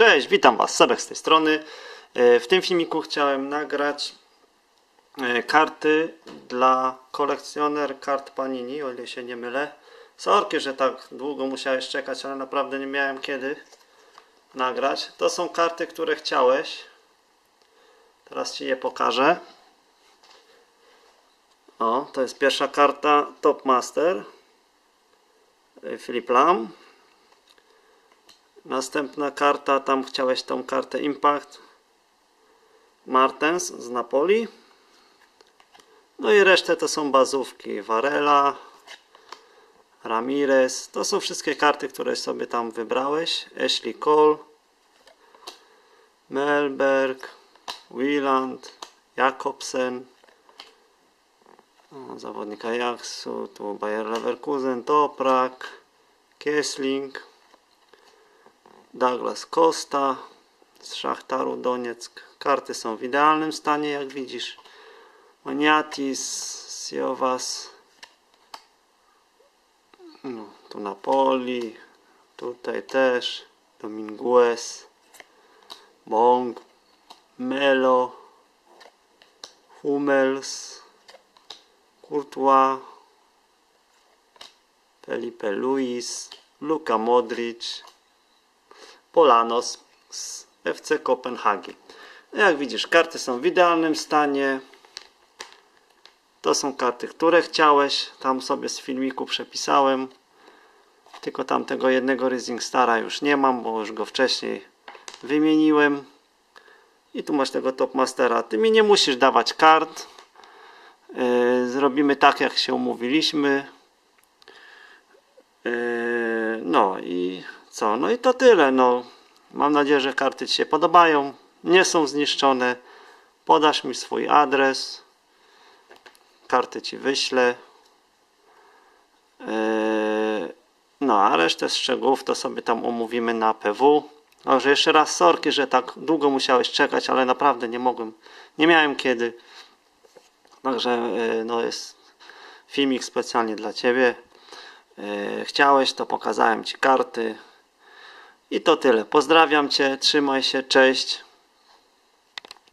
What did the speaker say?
Cześć, witam Was, Sebek z tej strony. E, W tym filmiku chciałem nagrać e, karty dla kolekcjoner kart Panini, o ile się nie mylę. Sorki, że tak długo musiałeś czekać, ale naprawdę nie miałem kiedy nagrać. To są karty, które chciałeś. Teraz Ci je pokażę. O, to jest pierwsza karta Top Master. e, Philip Lam. Następna karta, tam chciałeś tą kartę Impact Martens z Napoli. No i resztę to są bazówki Varela, Ramirez. To są wszystkie karty, które sobie tam wybrałeś. Ashley Cole, Melberg, Wieland, Jakobsen. O, zawodnik Ajaxu, tu Bayer Leverkusen, Toprak, Kiesling. Douglas Costa z Szachtaru Donieck. Karty są w idealnym stanie, jak widzisz. Maniatis, Siowas. No, tu Napoli. Tutaj też. Dominguez. Bong. Melo. Hummels. Courtois. Felipe Luis. Luka Modric. Polanos z FC Kopenhagi. No Jak widzisz, karty są w idealnym stanie. To są karty, które chciałeś. Tam sobie z filmiku przepisałem. Tylko tamtego jednego Rising Stara już nie mam, bo już go wcześniej wymieniłem. I tu masz tego Top Mastera. Ty mi nie musisz dawać kart. Yy, Zrobimy tak, jak się umówiliśmy. Yy, No i co? No i to tyle. No, mam nadzieję, że karty Ci się podobają. Nie są zniszczone. Podasz mi swój adres. Karty Ci wyślę. Yy, No, a resztę szczegółów to sobie tam omówimy na PW. Także jeszcze raz sorki, że tak długo musiałeś czekać, ale naprawdę nie mogłem. Nie miałem kiedy. Także yy, no jest filmik specjalnie dla Ciebie. Yy, Chciałeś, to pokazałem Ci karty. I to tyle. Pozdrawiam Cię, trzymaj się, cześć.